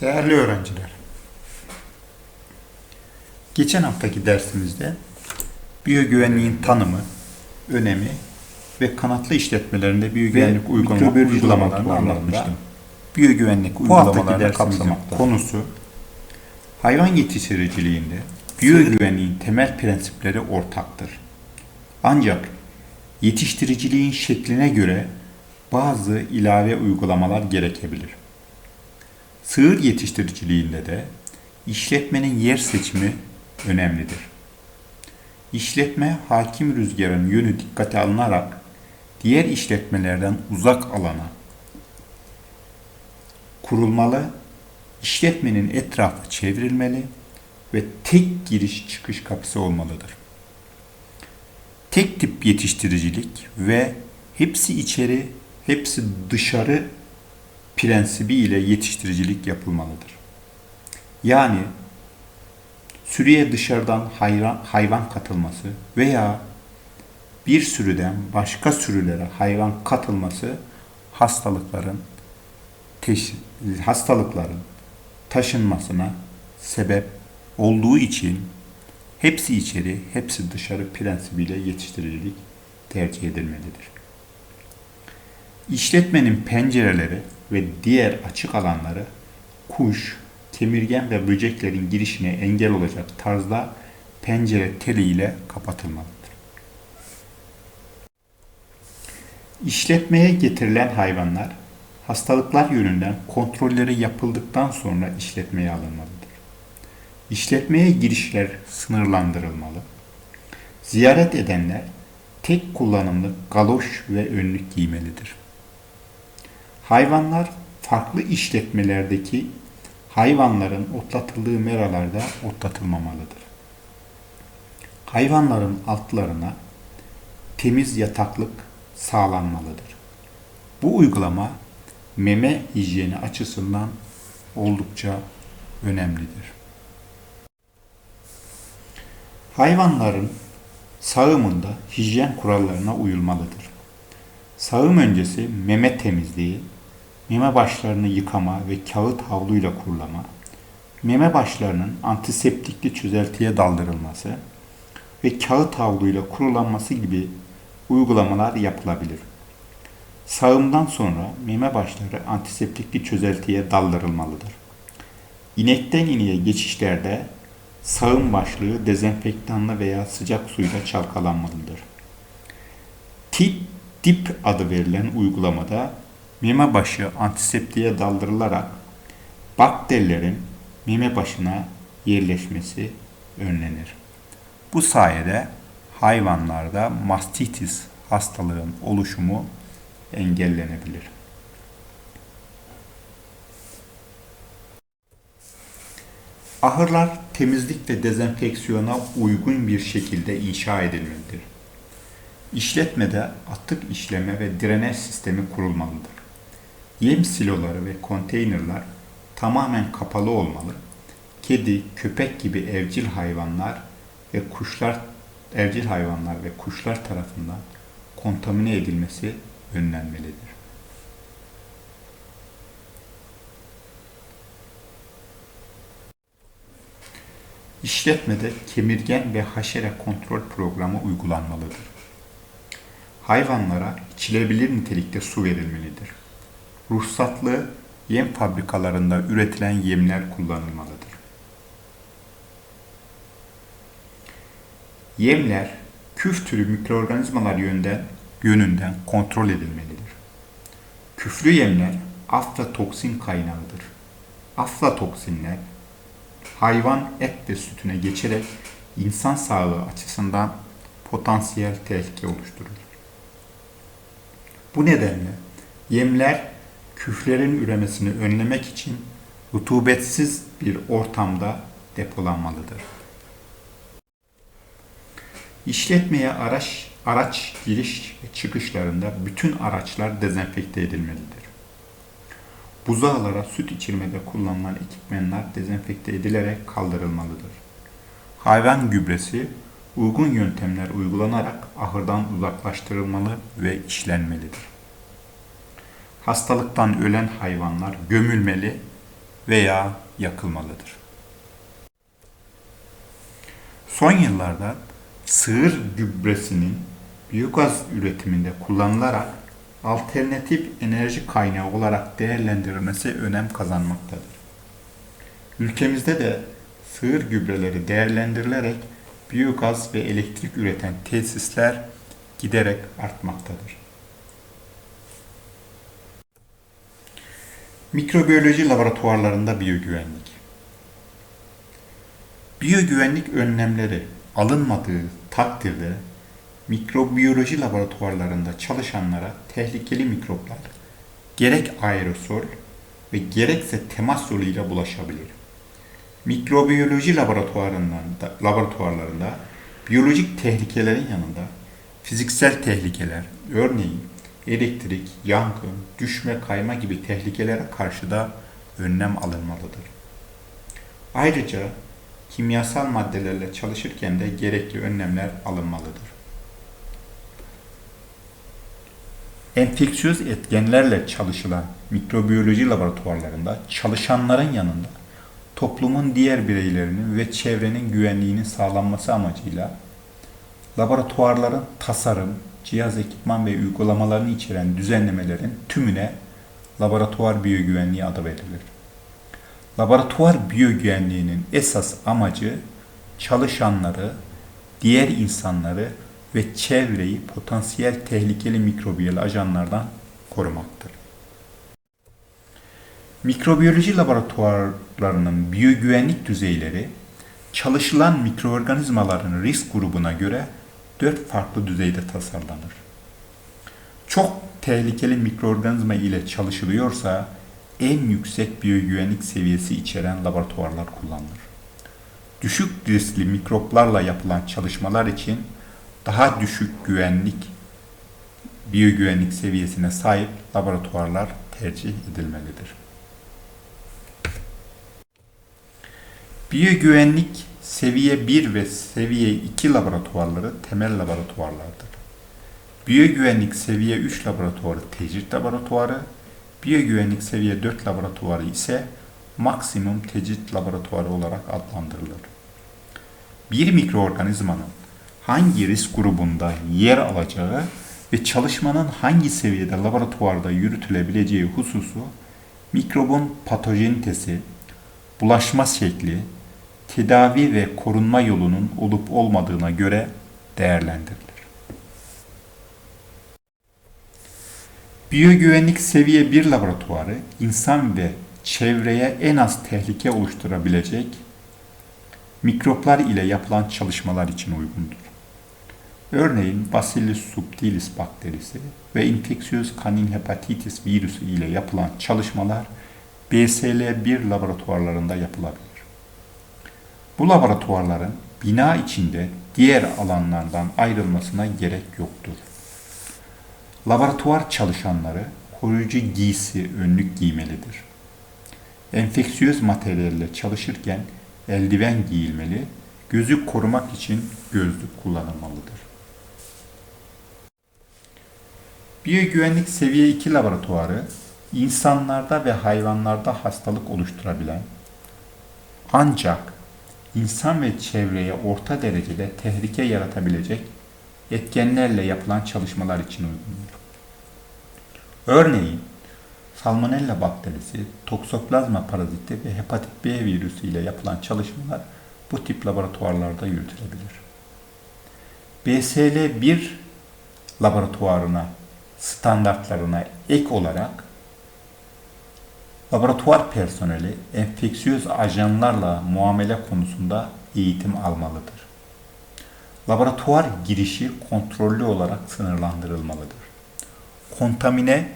Değerli öğrenciler, geçen haftaki dersimizde biyogüvenliğin tanımı, önemi ve kanatlı işletmelerinde biyogüvenlik Ve uygulama, uygulamalarını anlatmıştım. Biyogüvenlik uygulamalarını dersimizin kapsamak konusu, hayvan yetiştiriciliğinde biyogüvenliğin temel prensipleri ortaktır. Ancak yetiştiriciliğin şekline göre bazı ilave uygulamalar gerekebilir. Sığır yetiştiriciliğinde de işletmenin yer seçimi önemlidir. İşletme hakim rüzgarın yönü dikkate alınarak diğer işletmelerden uzak alana kurulmalı, işletmenin etrafı çevrilmeli ve tek giriş çıkış kapısı olmalıdır. Tek tip yetiştiricilik ve hepsi içeri, hepsi dışarı prensibi ile yetiştiricilik yapılmalıdır. Yani sürüye dışarıdan hayvan, hayvan katılması veya bir sürüden başka sürülere hayvan katılması hastalıkların teş- hastalıkların taşınmasına sebep olduğu için hepsi içeri, hepsi dışarı prensibiyle yetiştiricilik tercih edilmelidir. İşletmenin pencereleri ve diğer açık alanları kuş, kemirgen ve böceklerin girişine engel olacak tarzda pencere teliyle kapatılmalıdır. İşletmeye getirilen hayvanlar hastalıklar yönünden kontrolleri yapıldıktan sonra işletmeye alınmalıdır. İşletmeye girişler sınırlandırılmalı. Ziyaret edenler tek kullanımlı galoş ve önlük giymelidir. Hayvanlar farklı işletmelerdeki hayvanların otlatıldığı meralarda otlatılmamalıdır. Hayvanların altlarına temiz yataklık sağlanmalıdır. Bu uygulama meme hijyeni açısından oldukça önemlidir. Hayvanların sağımında hijyen kurallarına uyulmalıdır. Sağım öncesi meme temizliği, meme başlarını yıkama ve kağıt havluyla kurulama, meme başlarının antiseptikli çözeltiye daldırılması ve kağıt havluyla kurulanması gibi uygulamalar yapılabilir. Sağımdan sonra meme başları antiseptikli çözeltiye daldırılmalıdır. İnekten ineğe geçişlerde sağım başlığı dezenfektanla veya sıcak suyla çalkalanmalıdır. Tip dip adı verilen uygulamada meme başı antiseptiğe daldırılarak bakterilerin meme başına yerleşmesi önlenir. Bu sayede hayvanlarda mastitis hastalığın oluşumu engellenebilir. Ahırlar temizlik ve dezenfeksiyona uygun bir şekilde inşa edilmelidir. İşletmede atık işleme ve drenaj sistemi kurulmalıdır. Yem siloları ve konteynerler tamamen kapalı olmalı. Kedi, köpek gibi evcil hayvanlar ve kuşlar evcil hayvanlar ve kuşlar tarafından kontamine edilmesi önlenmelidir. İşletmede kemirgen ve haşere kontrol programı uygulanmalıdır. Hayvanlara içilebilir nitelikte su verilmelidir. Ruhsatlı yem fabrikalarında üretilen yemler kullanılmalıdır. Yemler küf türü mikroorganizmalar yönden, yönünden kontrol edilmelidir. Küflü yemler aflatoksin kaynağıdır. Aflatoksinler hayvan et ve sütüne geçerek insan sağlığı açısından potansiyel tehlike oluşturur. Bu nedenle yemler küflerin üremesini önlemek için rutubetsiz bir ortamda depolanmalıdır. İşletmeye araç, araç giriş ve çıkışlarında bütün araçlar dezenfekte edilmelidir. Buzağlara süt içirmede kullanılan ekipmanlar dezenfekte edilerek kaldırılmalıdır. Hayvan gübresi uygun yöntemler uygulanarak ahırdan uzaklaştırılmalı ve işlenmelidir. Hastalıktan ölen hayvanlar gömülmeli veya yakılmalıdır. Son yıllarda sığır gübresinin biyogaz üretiminde kullanılarak alternatif enerji kaynağı olarak değerlendirilmesi önem kazanmaktadır. Ülkemizde de sığır gübreleri değerlendirilerek biyogaz ve elektrik üreten tesisler giderek artmaktadır. Mikrobiyoloji laboratuvarlarında biyogüvenlik. Biyogüvenlik önlemleri alınmadığı takdirde mikrobiyoloji laboratuvarlarında çalışanlara tehlikeli mikroplar gerek aerosol ve gerekse temas yoluyla bulaşabilir. Mikrobiyoloji laboratuvarlarında, laboratuvarlarında biyolojik tehlikelerin yanında fiziksel tehlikeler, örneğin elektrik, yangın, düşme, kayma gibi tehlikelere karşı da önlem alınmalıdır. Ayrıca kimyasal maddelerle çalışırken de gerekli önlemler alınmalıdır. Enfeksiyöz etkenlerle çalışılan mikrobiyoloji laboratuvarlarında çalışanların yanında toplumun diğer bireylerinin ve çevrenin güvenliğinin sağlanması amacıyla laboratuvarların tasarım, cihaz ekipman ve uygulamalarını içeren düzenlemelerin tümüne laboratuvar biyogüvenliği adı verilir. Laboratuvar biyogüvenliğinin esas amacı çalışanları, diğer insanları ve çevreyi potansiyel tehlikeli mikrobiyal ajanlardan korumaktır. Mikrobiyoloji laboratuvarlarının biyogüvenlik düzeyleri çalışılan mikroorganizmaların risk grubuna göre dört farklı düzeyde tasarlanır. Çok tehlikeli mikroorganizma ile çalışılıyorsa en yüksek biyogüvenlik seviyesi içeren laboratuvarlar kullanılır. Düşük riskli mikroplarla yapılan çalışmalar için daha düşük güvenlik biyogüvenlik seviyesine sahip laboratuvarlar tercih edilmelidir. Biyogüvenlik seviye 1 ve seviye 2 laboratuvarları temel laboratuvarlardır. Biyogüvenlik seviye 3 laboratuvarı tecrit laboratuvarı, biyogüvenlik seviye 4 laboratuvarı ise maksimum tecrit laboratuvarı olarak adlandırılır. Bir mikroorganizmanın hangi risk grubunda yer alacağı ve çalışmanın hangi seviyede laboratuvarda yürütülebileceği hususu mikrobun patojenitesi, bulaşma şekli, tedavi ve korunma yolunun olup olmadığına göre değerlendirilir. Biyogüvenlik seviye 1 laboratuvarı insan ve çevreye en az tehlike oluşturabilecek mikroplar ile yapılan çalışmalar için uygundur. Örneğin Bacillus subtilis bakterisi ve infeksiyöz kanin hepatitis virüsü ile yapılan çalışmalar BSL-1 laboratuvarlarında yapılabilir. Bu laboratuvarların bina içinde diğer alanlardan ayrılmasına gerek yoktur. Laboratuvar çalışanları koruyucu giysi, önlük giymelidir. Enfeksiyöz materyalle çalışırken eldiven giyilmeli, gözü korumak için gözlük kullanılmalıdır. Biyogüvenlik seviye 2 laboratuvarı insanlarda ve hayvanlarda hastalık oluşturabilen ancak insan ve çevreye orta derecede tehlike yaratabilecek etkenlerle yapılan çalışmalar için uygundur. Örneğin Salmonella bakterisi, toksoplazma paraziti ve hepatit B virüsü ile yapılan çalışmalar bu tip laboratuvarlarda yürütülebilir. BSL-1 laboratuvarına standartlarına ek olarak laboratuvar personeli enfeksiyöz ajanlarla muamele konusunda eğitim almalıdır. Laboratuvar girişi kontrollü olarak sınırlandırılmalıdır. Kontamine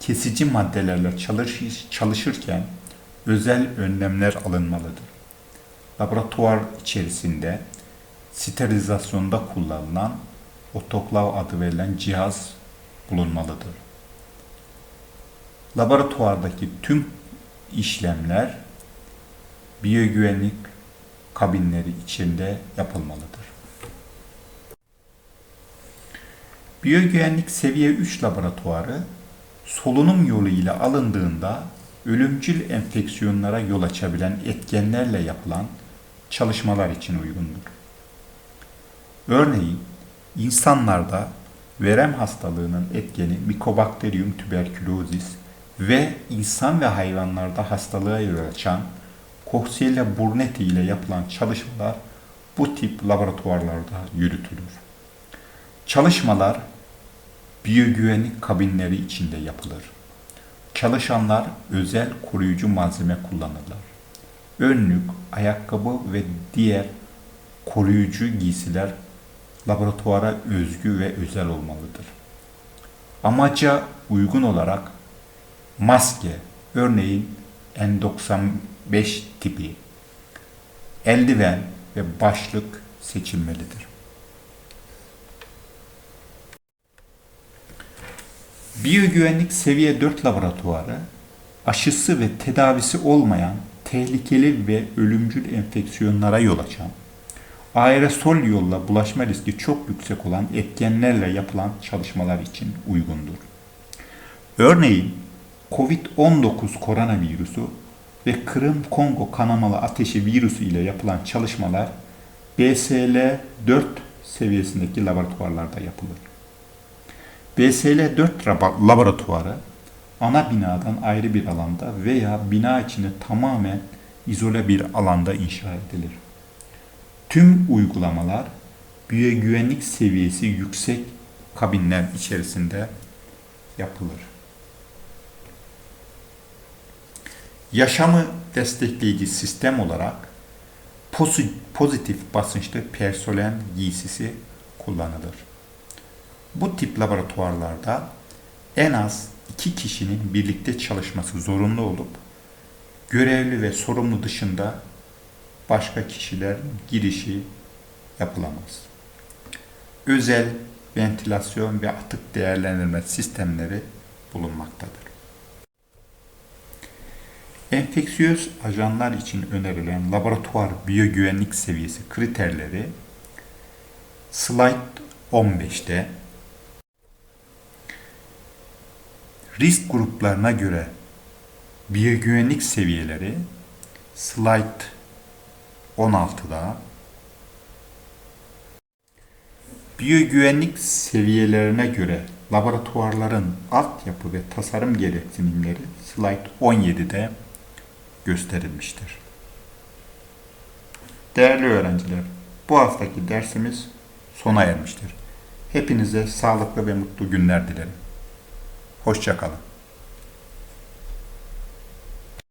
kesici maddelerle çalışır, çalışırken özel önlemler alınmalıdır. Laboratuvar içerisinde sterilizasyonda kullanılan otoklav adı verilen cihaz bulunmalıdır. Laboratuvardaki tüm işlemler biyogüvenlik kabinleri içinde yapılmalıdır. Biyogüvenlik seviye 3 laboratuvarı solunum yolu ile alındığında ölümcül enfeksiyonlara yol açabilen etkenlerle yapılan çalışmalar için uygundur. Örneğin insanlarda verem hastalığının etkeni Mycobacterium tuberculosis ve insan ve hayvanlarda hastalığa yol açan Coxiella burnetii ile yapılan çalışmalar bu tip laboratuvarlarda yürütülür. Çalışmalar biyogüvenlik kabinleri içinde yapılır. Çalışanlar özel koruyucu malzeme kullanırlar. Önlük, ayakkabı ve diğer koruyucu giysiler laboratuvara özgü ve özel olmalıdır. Amaca uygun olarak maske, örneğin N95 tipi, eldiven ve başlık seçilmelidir. Biyogüvenlik seviye 4 laboratuvarı aşısı ve tedavisi olmayan tehlikeli ve ölümcül enfeksiyonlara yol açan, aerosol yolla bulaşma riski çok yüksek olan etkenlerle yapılan çalışmalar için uygundur. Örneğin COVID-19 koronavirüsü ve Kırım Kongo kanamalı ateşi virüsü ile yapılan çalışmalar BSL 4 seviyesindeki laboratuvarlarda yapılır. BSL 4 raba- laboratuvarı ana binadan ayrı bir alanda veya bina içinde tamamen izole bir alanda inşa edilir. Tüm uygulamalar biyogüvenlik seviyesi yüksek kabinler içerisinde yapılır. Yaşamı destekleyici sistem olarak pozitif basınçlı personel giysisi kullanılır. Bu tip laboratuvarlarda en az iki kişinin birlikte çalışması zorunlu olup görevli ve sorumlu dışında başka kişilerin girişi yapılamaz. Özel ventilasyon ve atık değerlendirme sistemleri bulunmaktadır. Enfeksiyöz ajanlar için önerilen laboratuvar biyogüvenlik seviyesi kriterleri slide 15'te risk gruplarına göre biyogüvenlik seviyeleri slide 16'da biyogüvenlik seviyelerine göre laboratuvarların altyapı ve tasarım gereksinimleri slide 17'de gösterilmiştir. Değerli öğrenciler, bu haftaki dersimiz sona ermiştir. Hepinize sağlıklı ve mutlu günler dilerim. Hoşçakalın.